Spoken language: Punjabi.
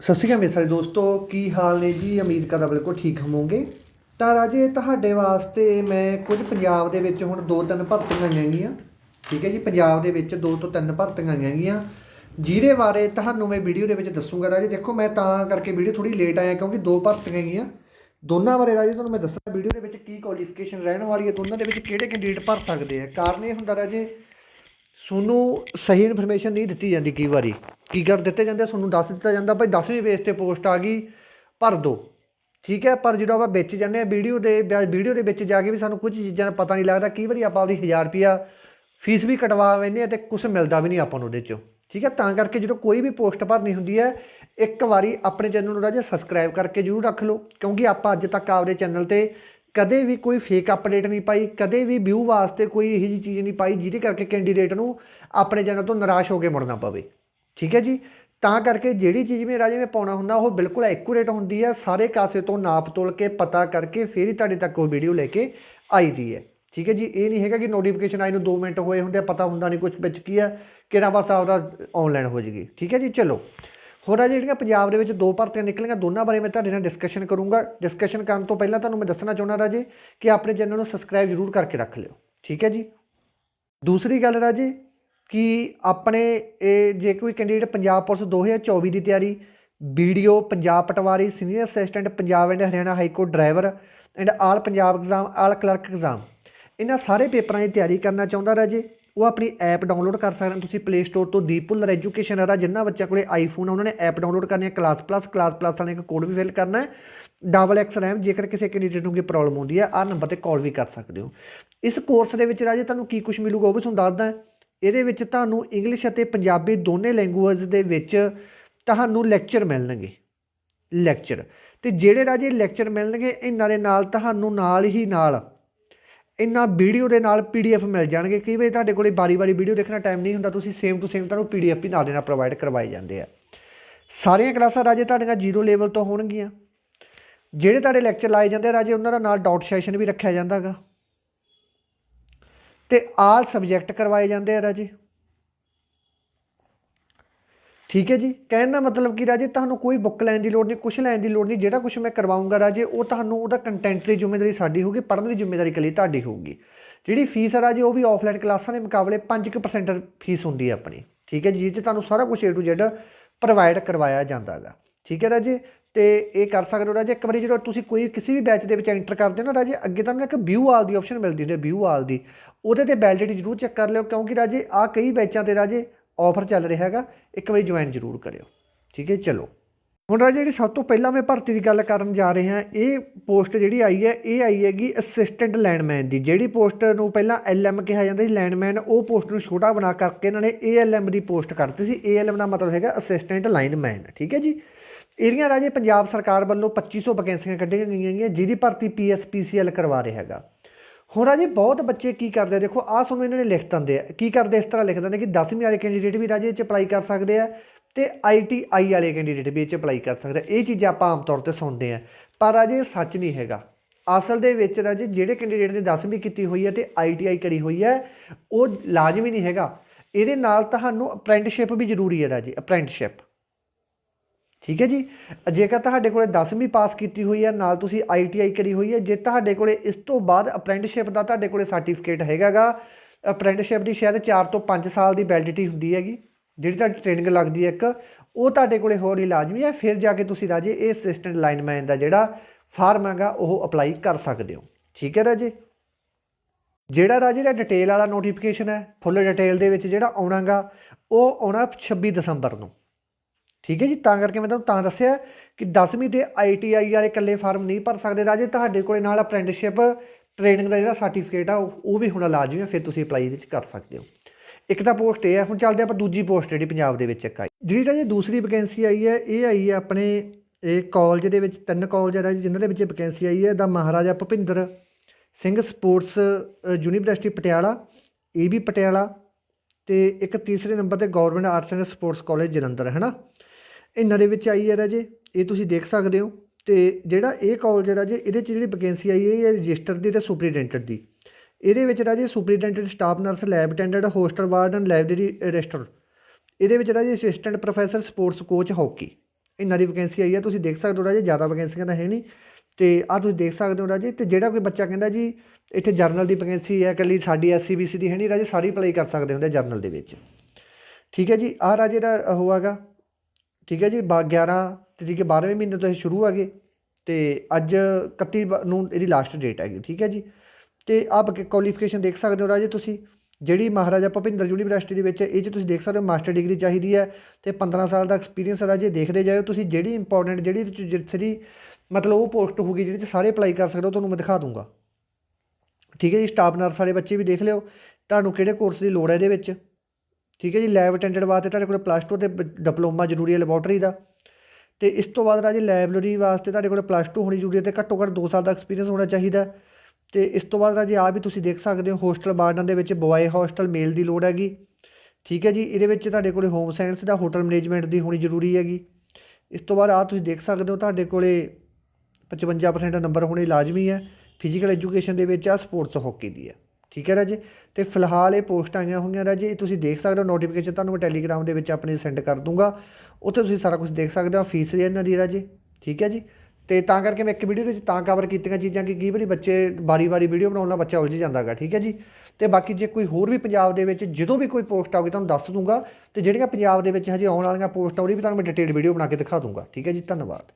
ਸਤਿ ਸ਼੍ਰੀ ਅਕਾਲ ਮੇਰੇ ਸਾਰੇ ਦੋਸਤੋ, ਕੀ ਹਾਲ ਨੇ ਜੀ? ਉਮੀਦ ਕਰਦਾ ਬਿਲਕੁਲ ਠੀਕ ਹੋਵੋਗੇ। ਤਾਂ ਰਾਜੇ, ਤੁਹਾਡੇ ਵਾਸਤੇ ਮੈਂ ਕੁਝ ਪੰਜਾਬ ਦੇ ਵਿੱਚ ਹੁਣ ਦੋ ਤਿੰਨ ਭਰਤੀਆਂ ਆਈਆਂ ਗੀਆਂ ਠੀਕ ਹੈ ਜੀ, ਪੰਜਾਬ ਦੇ ਵਿੱਚ ਦੋ ਤੋਂ ਤਿੰਨ ਭਰਤੀਆਂ ਆਈਆਂ ਗੀਆਂ ਜਿਹਦੇ ਬਾਰੇ ਤੁਹਾਨੂੰ ਮੈਂ ਵੀਡੀਓ ਦੇ ਵਿੱਚ ਦੱਸੂਗਾ ਰਾਜੇ। ਦੇਖੋ, ਮੈਂ ਤਾਂ ਕਰਕੇ ਵੀਡੀਓ ਥੋੜੀ ਲੇਟ ਆਇਆ ਕਿਉਂਕਿ ਦੋ ਭਰਤੀਆਂ ਗਈਆਂ ਦੋਨਾਂ ਬਾਰੇ ਰਾਜੇ ਤੁਹਾਨੂੰ ਮੈਂ ਦੱਸਾਂ ਵੀਡੀਓ ਦੇ ਵਿੱਚ ਕੀ ਕੁਆਲੀਫਿਕੇਸ਼ਨ ਰਹਿਣ ਵਾਲੀ ਹੈ, ਦੋਨਾਂ ਦੇ ਵਿੱਚ ਕਿਹੜੇ ਕੈਂਡੀਡੇਟ ਭਰ ਸਕਦੇ ਆ। ਕਾਰਨ ਇਹ ਹੁੰਦਾ ਰਾਜੇ ਤੁਹਾਨੂੰ ਸਹੀ ਇਨਫੋਰਮੇਸ਼ਨ ਨਹੀਂ ਦਿੱਤੀ ਜਾਂਦੀ ਕਈ ਵਾਰੀ। ਕੀ ਕਰ ਦਿੱਤੇ ਜਾਂਦੇ ਤੁਹਾਨੂੰ ਦੱਸ ਦਿੱਤਾ ਜਾਂਦਾ, ਭਾਈ 10ਵੀਂ ਬੇਸ ਤੇ ਪੋਸਟ ਆ ਗਈ, ਭਰ ਦੋ। ਠੀਕ ਹੈ, ਪਰ ਜਦੋਂ ਆਪਾਂ ਵਿੱਚ ਜਾਂਦੇ ਆ ਵੀਡੀਓ ਦੇ ਵੀਡੀਓ ਦੇ ਵਿੱਚ ਜਾ ਕੇ ਵੀ ਸਾਨੂੰ ਕੁਝ ਚੀਜ਼ਾਂ ਦਾ ਪਤਾ ਨਹੀਂ ਲੱਗਦਾ, ਕਈ ਵਾਰੀ ਆਪਾਂ ਆਪਦੀ 1000 ਰੁਪਿਆ ਫੀਸ ਵੀ ਕਟਵਾ ਲੈਂਦੇ ਆ ਤੇ ਕੁਝ ਮਿਲਦਾ ਵੀ ਨਹੀਂ ਆਪਾਂ ਨੂੰ ਉਹਦੇ ਚੋਂ। ਠੀਕ ਹੈ, ਤਾਂ ਕਰਕੇ ਜਦੋਂ ਕੋਈ ਵੀ ਪੋਸਟ ਭਰਨੀ ਹੁੰਦੀ ਹੈ, ਇੱਕ ਵਾਰੀ ਆਪਣੇ ਚੈਨਲ ਨੂੰ ਰਾਜਾ ਸਬਸਕ੍ਰਾਈਬ ਕਰਕੇ ਜਰੂਰ ਰੱਖ ਲਓ, ਕਿਉਂਕਿ ਆਪਾਂ ਅੱਜ ਤੱਕ ਆਪਦੇ ਚੈਨਲ ਤੇ ਕਦੇ ਵੀ ਕੋਈ ਫੇਕ ਅਪਡੇਟ ਨਹੀਂ ਪਾਈ ਕਦੇ ਵੀ ਵਿਊ ਵਾਸਤੇ ਕੋਈ ਇਹੋ ਜਿਹੀ ਚੀਜ਼ ਨਹੀਂ ਪਾਈ ਜਿਹਦੇ ਕਰਕੇ ਕੈਂਡੀਡੇਟ ਨੂੰ ਆਪਣੇ ਚੈਨਲ ਤੋਂ ਨਿਰਾਸ਼ ਹੋ ਕੇ ਮੁੜਨਾ ਪਵੇ। ਠੀਕ ਹੈ ਜੀ? ਤਾਂ ਕਰਕੇ ਜਿਹੜੀ ਚੀਜ਼ ਮੈਂ ਰਾਜੇ ਮੈਂ ਪਾਉਣਾ ਹੁੰਦਾ ਉਹ ਬਿਲਕੁਲ ਐਕੂਰੇਟ ਹੁੰਦੀ ਹੈ ਸਾਰੇ ਕਾਸੇ ਤੋਂ ਨਾਪ ਤੋਲ ਕੇ ਪਤਾ ਕਰਕੇ ਫਿਰ ਹੀ ਤੁਹਾਡੇ ਤੱਕ ਉਹ ਵੀਡੀਓ ਲੈ ਕੇ ਆਈ ਦੀ ਹੈ। ਠੀਕ ਹੈ ਜੀ? ਇਹ ਨਹੀਂ ਹੈਗਾ ਕਿ ਨੋਟੀਫਿਕੇਸ਼ਨ ਆਈ ਨੂੰ 2 ਮਿੰਟ ਹੋਏ ਹੁੰਦੇ ਆ, ਪਤਾ ਹੁੰਦਾ ਨਹੀਂ ਕੁਝ ਵਿੱਚ ਕੀ ਹੈ ਕਿਹੜਾ ਬਸ ਆਪਦਾ ਆਨਲਾਈਨ ਹੋ ਜੇਗੀ ਠੀਕ ਹੈ ਜੀ? ਚਲੋ। ਹੋਰ ਆ ਜਿਹੜੀਆਂ ਪੰਜਾਬ ਦੇ ਵਿੱਚ ਦੋ ਭਰਤੀਆਂ ਨਿਕਲੀਆਂ, ਦੋਨਾਂ ਬਾਰੇ ਮੈਂ ਤੁਹਾਡੇ ਨਾਲ ਡਿਸਕਸ਼ਨ ਕਰੂੰਗਾ। ਡਿਸਕਸ਼ਨ ਕਰਨ ਤੋਂ ਪਹਿਲਾਂ ਤੁਹਾਨੂੰ ਮੈਂ ਦੱਸਣਾ ਚਾਹੁੰਦਾ ਰਾਜੇ ਕਿ ਆਪਣੇ ਚੈਨਲ ਨੂੰ ਸਬਸਕ੍ਰਾਈਬ ਜ਼ਰੂਰ ਕਰਕੇ ਰੱਖ ਲਿਓ। ਠੀਕ ਹੈ ਜੀ? ਦੂਸਰੀ ਗੱਲ ਰਾਜੇ ਕਿ ਆਪਣੇ ਇਹ ਜੇ ਕੋਈ ਕੈਂਡੀਡੇਟ ਪੰਜਾਬ ਪੁਲਿਸ 2024 ਦੀ ਤਿਆਰੀ, video Punjab patwari senior assistant Punjab and Haryana high court driver and all Punjab exam all clerk exam ਇਹਨਾਂ ਸਾਰੇ ਪੇਪਰਾਂ ਦੀ ਤਿਆਰੀ ਕਰਨਾ ਚਾਹੁੰਦਾ ਰਾਜੇ। ਉਹ ਆਪਣੀ ਐਪ ਡਾਊਨਲੋਡ ਕਰ ਸਕਦੇ ਹੋ ਤੁਸੀਂ ਪਲੇ ਸਟੋਰ ਤੋਂ ਦੀਪੁਲਰ ਐਜੂਕੇਸ਼ਨ ਹੈ ਜਿੰਨਾ ਬੱਚਿਆਂ ਕੋਲੇ ਆਈਫੋਨ ਆ, ਉਹਨਾਂ ਨੇ ਐਪ ਡਾਊਨਲੋਡ ਕਰਨੀ ਹੈ ਕਲਾਸ ਪਲੱਸ ਕਲਾਸ ਪਲੱਸ ਵਾਲੇ ਇੱਕ ਕੋਡ ਵੀ ਫਿਲ ਕਰਨਾ ਹੈ। ਡਬਲ ਐਕਸ ਰੈਮ ਜੇਕਰ ਕਿਸੇ ਕੈਂਡੀਡੇਟ ਨੂੰ ਕੋਈ ਪ੍ਰੋਬਲਮ ਹੁੰਦੀ ਹੈ ਆਹ ਨੰਬਰ ਤੇ ਕਾਲ ਵੀ ਕਰ ਸਕਦੇ ਹੋ। ਇਸ ਕੋਰਸ ਦੇ ਵਿੱਚ ਰਾਜੇ ਤੁਹਾਨੂੰ ਕੀ ਕੁਝ ਮਿਲੂਗਾ ਉਹ ਵੀ ਤੁਹਾਨੂੰ ਦੱਸਦਾ ਇਹਦੇ ਵਿੱਚ ਤੁਹਾਨੂੰ ਇੰਗਲਿਸ਼ ਅਤੇ ਪੰਜਾਬੀ ਦੋਨੇ ਲੈਂਗੁਏਜ ਦੇ ਵਿੱਚ ਤੁਹਾਨੂੰ ਲੈਕਚਰ ਮਿਲਣਗੇ। ਲੈਕਚਰ ਤੇ ਜਿਹੜੇ ਰਾਜੇ ਲੈਕਚਰ ਮਿਲਣਗੇ, ਇਹਨਾਂ ਦੇ ਨਾਲ, ਤੁਹਾਨੂੰ ਨਾਲ ਹੀ ਨਾਲ ਇਹਨਾਂ ਵੀਡੀਓ ਦੇ ਨਾਲ ਪੀਡੀਐਫ ਮਿਲ ਜਾਣਗੇ। ਕਈ ਵਾਰੀ ਤੁਹਾਡੇ ਕੋਲੇ ਬਾਰੀ-ਬਾਰੀ ਵੀਡੀਓ ਦੇਖਣਾ ਟਾਈਮ ਨਹੀਂ ਹੁੰਦਾ, ਤੁਸੀਂ ਸੇਮ ਟੂ ਸੇਮ ਤੁਹਾਨੂੰ ਪੀਡੀਐਫ ਵੀ ਨਾਲ ਦੇ ਨਾਲ ਪ੍ਰੋਵਾਈਡ ਕਰਵਾਏ ਜਾਂਦੇ ਆ। ਸਾਰੀਆਂ ਕਲਾਸਾਂ ਰਾਜੇ ਤੁਹਾਡੇ ਨਾਲ ਜ਼ੀਰੋ ਲੈਵਲ ਤੋਂ ਹੋਣਗੀਆਂ। ਜਿਹੜੇ ਤੁਹਾਡੇ ਲੈਕਚਰ ਲਾਏ ਜਾਂਦੇ ਆ ਰਾਜੇ, ਉਹਨਾਂ ਦਾ ਨਾਲ ਡਾਊਟ ਸੈਸ਼ਨ ਵੀ ਰੱਖਿਆ ਜਾਂਦਾਗਾ। ਤੇ ਆਲ ਸਬਜੈਕਟ ਕਰਵਾਏ ਜਾਂਦੇ ਆ ਰਾਜੇ। ਠੀਕ ਹੈ ਜੀ। ਕਹਿਣ ਦਾ ਮਤਲਬ ਕਿ ਰਾਜੇ, ਤੁਹਾਨੂੰ ਕੋਈ ਬੁੱਕ ਲੈਣ ਦੀ ਲੋੜ ਨਹੀਂ ਕੁਝ ਲੈਣ ਦੀ ਲੋੜ ਨਹੀਂ, ਜਿਹੜਾ ਕੁਝ ਮੈਂ ਕਰਵਾਉਂਗਾ ਰਾਜੇ, ਉਹ ਤੁਹਾਨੂੰ ਉਹਦਾ ਕੰਟੈਂਟ ਦੀ ਜ਼ਿੰਮੇਵਾਰੀ ਸਾਡੀ ਹੋਊਗੀ, ਪੜ੍ਹਨ ਦੀ ਜ਼ਿੰਮੇਵਾਰੀ ਇਕੱਲੀ ਤੁਹਾਡੀ ਹੋਊਗੀ। ਜਿਹੜੀ ਫੀਸ ਹੈ ਰਾਜੇ, ਉਹ ਵੀ ਆਫਲਾਈਨ ਕਲਾਸਾਂ ਦੇ ਮੁਕਾਬਲੇ 5% ਫੀਸ ਹੁੰਦੀ ਹੈ ਆਪਣੀ। ਠੀਕ ਹੈ ਜੀ, ਜਿਹਦੇ 'ਚ ਤੁਹਾਨੂੰ ਸਾਰਾ ਕੁਝ ਏ ਟੂ ਜ਼ੈਡ ਪ੍ਰੋਵਾਈਡ ਕਰਵਾਇਆ ਜਾਂਦਾ ਹੈਗਾ ਠੀਕ ਹੈ ਰਾਜੇ, ਤੇ ਇਹ ਕਰ ਸਕਦੇ ਹੋ ਰਾਜੇ, ਇੱਕ ਵਾਰੀ ਜਦੋਂ ਤੁਸੀਂ ਕੋਈ ਕਿਸੇ ਵੀ ਬੈਚ ਦੇ ਵਿੱਚ ਐਂਟਰ ਕਰਦੇ ਹੋ ਨਾ ਰਾਜੇ, ਅੱਗੇ ਤੁਹਾਨੂੰ ਇੱਕ ਵਿਊ ਆਲ ਦੀ ਆਪਸ਼ਨ ਮਿਲਦੀ ਹੁੰਦੀ ਹੈ ਵਿਊ ਆਲ ਦੀ। ਉਹਦੇ ਤੇ ਵੈਲਿਡਿਟੀ ਜ਼ਰੂਰ ਚੈੱਕ ਕਰ ਲਿਓ, ਕਿਉਂਕਿ ਰਾਜੇ ਆ ਕਈ ਬੈਚਾਂ ਤੇ ਰਾਜੇ ਆਫਰ ਚੱਲ ਰਿਹਾ ਹੈਗਾ। ਇੱਕ ਵਾਰੀ ਜੁਆਇਨ ਜ਼ਰੂਰ ਕਰਿਓ। ਠੀਕ ਹੈ, ਚਲੋ। ਹੁਣ ਰਾਜੇ, ਜਿਹੜੀ ਸਭ ਤੋਂ ਪਹਿਲਾਂ ਮੈਂ ਭਰਤੀ ਦੀ ਗੱਲ ਕਰਨ ਜਾ ਰਹੇ ਹਾਂ ਇਹ ਪੋਸਟ ਜਿਹੜੀ ਆਈ ਹੈ, ਇਹ ਆਈ ਹੈਗੀ ਅਸਿਸਟੈਂਟ ਲੈਂਡਮੈਨ ਦੀ। ਜਿਹੜੀ ਪੋਸਟ ਨੂੰ ਪਹਿਲਾਂ ਐਲਐਮ ਕਿਹਾ ਜਾਂਦਾ ਸੀ ਲੈਂਡਮੈਨ ਉਹ ਪੋਸਟ ਨੂੰ ਛੋਟਾ ਬਣਾ ਕਰਕੇ ਇਹਨਾਂ ਨੇ ਏਐਲਐਮ ਦੀ ਪੋਸਟ ਕਰਤੀ ਸੀ। ਏਐਲਐਮ ਦਾ ਮਤਲਬ ਹੈਗਾ ਅਸਿਸਟੈਂਟ ਲਾਈਨਮੈਨ ਠੀਕ ਹੈ ਜੀ? ਇਹਦੀਆਂ ਰਾਜੇ, ਪੰਜਾਬ ਸਰਕਾਰ ਵੱਲੋਂ 2500 ਵੈਕੈਂਸੀਆਂ ਕੱਢੀਆਂ ਗਈਆਂ ਹੈਗੀਆਂ, ਜਿਹਦੀ ਭਰਤੀ ਪੀਐਸਪੀਸੀਐਲ ਕਰਵਾ ਰਿਹਾ ਹੈਗਾ। ਹੁਣ ਰਾਜੇ ਬਹੁਤ ਬੱਚੇ ਕੀ ਕਰਦੇ ਆ? ਦੇਖੋ, ਆਹ ਸਾਨੂੰ ਇਹਨਾਂ ਨੇ ਲਿਖ ਦਿੰਦੇ ਆ। ਕੀ ਕਰਦੇ ਇਸ ਤਰ੍ਹਾਂ ਲਿਖ ਦਿੰਦੇ ਕਿ 10ਵੀਂ ਵਾਲੇ ਕੈਂਡੀਡੇਟ ਵੀ ਰਾਜੇ ਇਹ 'ਚ ਅਪਲਾਈ ਕਰ ਸਕਦੇ ਆ ਤੇ ਆਈਟੀਆਈ ਵਾਲੇ ਕੈਂਡੀਡੇਟ ਵੀ ਇਹ 'ਚ ਅਪਲਾਈ ਕਰ ਸਕਦੇ ਆ। ਇਹ ਚੀਜ਼ਾਂ ਆਪਾਂ ਆਮ ਤੌਰ ਤੇ ਸੁਣਦੇ ਆ। ਪਰ ਰਾਜੇ ਇਹ ਸੱਚ ਨਹੀਂ ਹੈਗਾ। ਅਸਲ ਦੇ ਵਿੱਚ ਰਾਜੇ ਜਿਹੜੇ ਕੈਂਡੀਡੇਟ ਨੇ 10ਵੀਂ ਕੀਤੀ ਹੋਈ ਹੈ ਤੇ ਆਈਟੀਆਈ ਕਰੀ ਹੋਈ ਹੈ ਉਹ ਲਾਜ਼ਮੀ ਨਹੀਂ ਹੈਗਾ। ਇਹਦੇ ਨਾਲ ਤੁਹਾਨੂੰ ਅਪ੍ਰੈਂਟਿਸਸ਼ਿਪ ਵੀ ਜ਼ਰੂਰੀ ਹੈ ਰਾਜੇ ਅਪ੍ਰੈਂਟਿਸਸ਼ਿਪ ਠੀਕ ਹੈ ਜੀ? ਜੇਕਰ ਤੁਹਾਡੇ ਕੋਲੇ 10ਵੀਂ ਪਾਸ ਕੀਤੀ ਹੋਈ ਹੈ, ਨਾਲ ਤੁਸੀਂ ਆਈਟੀਆਈ ਕਰੀ ਹੋਈ ਹੈ, ਜੇ ਤੁਹਾਡੇ ਕੋਲੇ ਇਸ ਤੋਂ ਬਾਅਦ ਅਪ੍ਰੈਂਟਿਸਸ਼ਿਪ ਦਾ ਤੁਹਾਡੇ ਕੋਲੇ ਸਰਟੀਫਿਕੇਟ ਹੈਗਾਗਾ ਅਪ੍ਰੈਂਟਿਸਸ਼ਿਪ ਦੀ ਸ਼ਾਇਦ 4 ਤੋਂ 5 ਸਾਲ ਦੀ ਵੈਲਿਡਿਟੀ ਹੁੰਦੀ ਹੈਗੀ, ਜਿਹੜੀ ਤੁਹਾਡੀ ਟ੍ਰੇਨਿੰਗ ਲੱਗਦੀ ਹੈ ਇੱਕ, ਉਹ ਤੁਹਾਡੇ ਕੋਲੇ ਹੋਰ ਹੀ ਲਾਜ਼ਮੀ ਹੈ, ਫਿਰ ਜਾ ਕੇ ਤੁਸੀਂ ਰਾਜੇ ਇਹ ਅਸਿਸਟੈਂਟ ਲਾਈਨਮੈਨ ਦਾ ਜਿਹੜਾ ਫਾਰਮ ਹੈਗਾ, ਉਹ ਅਪਲਾਈ ਕਰ ਸਕਦੇ ਹੋ। ਠੀਕ ਹੈ ਰਾਜੇ? ਜਿਹੜਾ ਰਾਜੇ ਦਾ ਡਿਟੇਲ ਵਾਲਾ ਨੋਟੀਫਿਕੇਸ਼ਨ ਹੈ ਫੁੱਲ ਡਿਟੇਲ ਦੇ ਵਿੱਚ ਜਿਹੜਾ ਆਉਣਾਗਾ, ਉਹ ਆਉਣਾ 26 ਦਸੰਬਰ ਨੂੰ। ਠੀਕ ਹੈ ਜੀ? ਤਾਂ ਕਰਕੇ ਮੈਂ ਤੁਹਾਨੂੰ ਤਾਂ ਦੱਸਿਆ ਕਿ 10ਵੀਂ ਦੇ ਆਈਟੀਆਈ ਵਾਲੇ ਇਕੱਲੇ ਫਾਰਮ ਨਹੀਂ ਭਰ ਸਕਦੇ ਰਾਜੇ। ਤੁਹਾਡੇ ਕੋਲੇ ਨਾਲ ਅਪ੍ਰੈਂਟਿਸਸ਼ਿਪ ਟ੍ਰੇਨਿੰਗ ਦਾ ਜਿਹੜਾ ਸਰਟੀਫਿਕੇਟ ਆ, ਉਹ ਵੀ ਹੋਣਾ ਲਾਜ਼ਮੀ ਹੈ ਫਿਰ ਤੁਸੀਂ ਅਪਲਾਈ ਇਹਦੇ ਵਿੱਚ ਕਰ ਸਕਦੇ ਹੋ। ਇੱਕ ਤਾਂ ਪੋਸਟ ਇਹ ਹੈ ਹੁਣ ਚੱਲਦੇ ਆਪਾਂ ਦੂਜੀ ਪੋਸਟ ਜਿਹੜੀ ਪੰਜਾਬ ਦੇ ਵਿੱਚ ਇੱਕ ਆਈ। ਜਿਹੜੀ ਰਾਜੇ ਦੂਸਰੀ ਵੈਕੈਂਸੀ ਆਈ ਹੈ, ਇਹ ਆਈ ਹੈ ਆਪਣੇ, ਇਹ ਕਾਲਜ ਦੇ ਵਿੱਚ ਤਿੰਨ ਕਾਲਜ ਹੈ ਜਿਨ੍ਹਾਂ ਦੇ ਵਿੱਚ ਵੈਕੈਂਸੀ ਆਈ ਹੈ, ਦਾ ਮਹਾਰਾਜਾ ਭੁਪਿੰਦਰ ਸਿੰਘ ਸਪੋਰਟਸ ਯੂਨੀਵਰਸਿਟੀ ਪਟਿਆਲਾ, ਇਹ ਵੀ ਪਟਿਆਲਾ, ਤੇ ਇੱਕ ਤੀਸਰੇ ਨੰਬਰ ਤੇ government arts and sports college Jalandhar ਹੈ ਨਾ ਇਹਨਾਂ ਦੇ ਵਿੱਚ ਆਈ ਹੈ ਰਾਜੇ, ਇਹ ਤੁਸੀਂ ਦੇਖ ਸਕਦੇ ਹੋ ਤੇ ਜਿਹੜਾ ਇਹ ਕਾਲਜ ਹੈ ਰਾਜੇ, ਇਹਦੇ 'ਚ ਜਿਹੜੀ ਵੈਕੈਂਸੀ ਆਈ ਹੈ, ਇਹ ਰਜਿਸਟਰ ਦੀ ਤੇ ਸੁਪਰੀਡੈਂਟੈਂਟ ਦੀ। ਇਹਦੇ ਵਿੱਚ ਰਾਜੇ superintendent staff nurse, lab attendant, hostel warden, library restorer ਇਹਦੇ ਵਿੱਚ ਰਾਜੇ assistant professor, sports coach, hockey. ਇਹਨਾਂ ਦੀ ਵੈਕੈਂਸੀ ਆਈ ਹੈ, ਤੁਸੀਂ ਦੇਖ ਸਕਦੇ ਹੋ ਰਾਜੇ, ਜ਼ਿਆਦਾ ਵੈਕੈਂਸੀਆਂ ਤਾਂ ਹੈ ਨਹੀਂ। ਤੇ ਆ ਤੁਸੀਂ ਦੇਖ ਸਕਦੇ ਹੋ ਰਾਜੇ, ਤੇ ਜਿਹੜਾ ਕੋਈ ਬੱਚਾ ਕਹਿੰਦਾ ਜੀ, ਇੱਥੇ ਜਰਨਲ ਦੀ ਵੈਕੈਂਸੀ ਹੈ, ਇਕੱਲੀ ਸਾਡੀ ਐਸਸੀਬੀਸੀ ਦੀ ਹੈ ਨਹੀਂ ਰਾਜੇ, ਸਾਰੀ ਅਪਲਾਈ ਕਰ ਸਕਦੇ ਹੁੰਦੇ ਜਰਨਲ ਦੇ ਵਿੱਚ। ਠੀਕ ਹੈ ਜੀ ਆ ਰਾਜੇ ਦਾ ਉਹ ਹੈਗਾ ਠੀਕ ਹੈ ਜੀ, ਬਾ 11 ਤਰੀਕ 12ਵੇਂ ਮਹੀਨੇ ਤੋਂ ਇਹ ਸ਼ੁਰੂ ਹੈਗੇ ਤੇ ਅੱਜ 31 ਨੂੰ ਇਹਦੀ ਲਾਸਟ ਡੇਟ ਹੈਗੀ, ਠੀਕ ਹੈ ਜੀ। ਤੇ ਆਪ ਕੁਆਲੀਫਿਕੇਸ਼ਨ ਦੇਖ ਸਕਦੇ ਹੋ ਰਾਜੇ ਤੁਸੀਂ, ਜਿਹੜੀ ਮਹਾਰਾਜਾ ਭੁਪਿੰਦਰ ਯੂਨੀਵਰਸਿਟੀ ਦੇ ਵਿੱਚ ਇਹ 'ਚ ਤੁਸੀਂ ਦੇਖ ਸਕਦੇ ਹੋ ਮਾਸਟਰ ਡਿਗਰੀ ਚਾਹੀਦੀ ਹੈ ਤੇ 15 ਸਾਲ ਦਾ ਐਕਸਪੀਰੀਅੰਸ ਰਾਜੇ ਦੇਖਦੇ ਜਾਇਓ, ਤੁਸੀਂ ਜਿਹੜੀ ਇੰਪੋਰਟੈਂਟ ਜਿਹੜੀ ਇਹਦੇ 'ਚ ਜਿਹੜੀ ਮਤਲਬ ਉਹ ਪੋਸਟ ਹੋਊਗੀ ਜਿਹਦੇ 'ਚ ਸਾਰੇ ਅਪਲਾਈ ਕਰ ਸਕਦੇ ਹੋ, ਤੁਹਾਨੂੰ ਮੈਂ ਦਿਖਾ ਦੂੰਗਾ। ਠੀਕ ਹੈ ਜੀ ਸਟਾਫ ਨਰਸ ਵਾਲੇ ਬੱਚੇ ਵੀ ਦੇਖ ਲਿਓ, ਤੁਹਾਨੂੰ ਕਿਹੜੇ ਕੋਰਸ ਦੀ ਲੋੜ ਹੈ ਇਹਦੇ ਵਿੱਚ? ਠੀਕ ਹੈ ਜੀ ਲੈਬ ਅਟੈਂਡੈਂਟ ਵਾਸਤੇ ਤੁਹਾਡੇ ਕੋਲ ਪਲੱਸ 2 ਤੇ ਡਿਪਲੋਮਾ ਜ਼ਰੂਰੀ ਹੈ ਲੈਬੋਰਟਰੀ ਦਾ। ਤੇ ਇਸ ਤੋਂ ਬਾਅਦ ਰਾਜੇ ਲਾਇਬ੍ਰੇਰੀ ਵਾਸਤੇ ਤੁਹਾਡੇ ਕੋਲ ਪਲੱਸ 2 ਹੋਣੀ ਜ਼ਰੂਰੀ ਹੈ ਤੇ ਘੱਟੋ ਘੱਟ 2 ਸਾਲ ਦਾ ਐਕਸਪੀਰੀਅੰਸ ਹੋਣਾ ਚਾਹੀਦਾ ਹੈ। ਤੇ ਇਸ ਤੋਂ ਬਾਅਦ ਰਾਜੇ ਆ ਵੀ ਤੁਸੀਂ ਦੇਖ ਸਕਦੇ ਹੋ ਹੋਸਟਲ ਬਾਰਡਨ ਦੇ ਵਿੱਚ ਬॉय ਹੋਸਟਲ ਮੇਲ ਦੀ ਲੋੜ ਹੈਗੀ। ਠੀਕ ਹੈ ਜੀ, ਇਹਦੇ ਵਿੱਚ ਤੁਹਾਡੇ ਕੋਲੇ ਹੋਮ ਸਾਇੰਸ ਦਾ ਹੋਟਲ ਮੈਨੇਜਮੈਂਟ ਦੀ ਹੋਣੀ ਜ਼ਰੂਰੀ ਹੈਗੀ। ਇਸ ਤੋਂ ਬਾਅਦ ਆ ਤੁਸੀਂ ਦੇਖ ਸਕਦੇ ਹੋ ਤੁਹਾਡੇ ਕੋਲੇ 55% ਨੰਬਰ ਹੋਣੇ ਲਾਜ਼ਮੀ ਹੈ। ਫਿਜ਼ੀਕਲ ਐਜੂਕੇਸ਼ਨ ਦੇ ਵਿੱਚ ਆ ਸਪੋਰਟਸ ਹਾਕੀ ਦੀ ਹੈ। ਠੀਕ ਹੈ ਰਾਜੇ? ਤੇ ਫਿਲਹਾਲ ਇਹ ਪੋਸਟ ਆਈਆਂ ਹੋਈਆਂ ਰਾਜੇ, ਇਹ ਤੁਸੀਂ ਦੇਖ ਸਕਦੇ ਹੋ ਨੋਟੀਫਿਕੇਸ਼ਨ ਤੁਹਾਨੂੰ ਮੈਂ ਟੈਲੀਗ੍ਰਾਮ ਦੇ ਵਿੱਚ ਆਪਣੀ ਸੈਂਡ ਕਰ ਦੂੰਗਾ। ਉੱਥੇ ਤੁਸੀਂ ਸਾਰਾ ਕੁਝ ਦੇਖ ਸਕਦੇ ਹੋ ਫੀਸ ਇਹਨਾਂ ਦੀ ਰਾਜੇ, ਠੀਕ ਹੈ ਜੀ? ਤੇ ਤਾਂ ਕਰਕੇ ਮੈਂ ਇੱਕ ਵੀਡੀਓ ਦੇ ਵਿੱਚ ਤਾਂ ਕਵਰ ਕੀਤੀਆਂ ਚੀਜ਼ਾਂ ਕਿ ਕਈ ਵਾਰੀ ਬੱਚੇ ਵਾਰੀ-ਵਾਰੀ ਵੀਡੀਓ ਬਣਾਉਣ ਨਾਲ ਬੱਚਾ ਉਲਝ ਜਾਂਦਾਗਾ ਠੀਕ ਹੈ ਜੀ? ਤੇ ਬਾਕੀ ਜੇ ਕੋਈ ਹੋਰ ਵੀ ਪੰਜਾਬ ਦੇ ਵਿੱਚ ਜਦੋਂ ਵੀ ਕੋਈ ਪੋਸਟ ਆਊਗੀ ਤੁਹਾਨੂੰ ਦੱਸ ਦੂੰਗਾ, ਤੇ ਜਿਹੜੀਆਂ ਪੰਜਾਬ ਦੇ ਵਿੱਚ ਹਜੇ ਆਉਣ ਵਾਲੀਆਂ ਪੋਸਟਾਂ ਉਹਦੀ ਵੀ ਤੁਹਾਨੂੰ ਮੈਂ ਡਿਟੇਲ ਵੀਡੀਓ ਬਣਾ ਕੇ ਦਿਖਾ ਦੂੰਗਾ। ਠੀਕ ਹੈ ਜੀ, ਧੰਨਵਾਦ।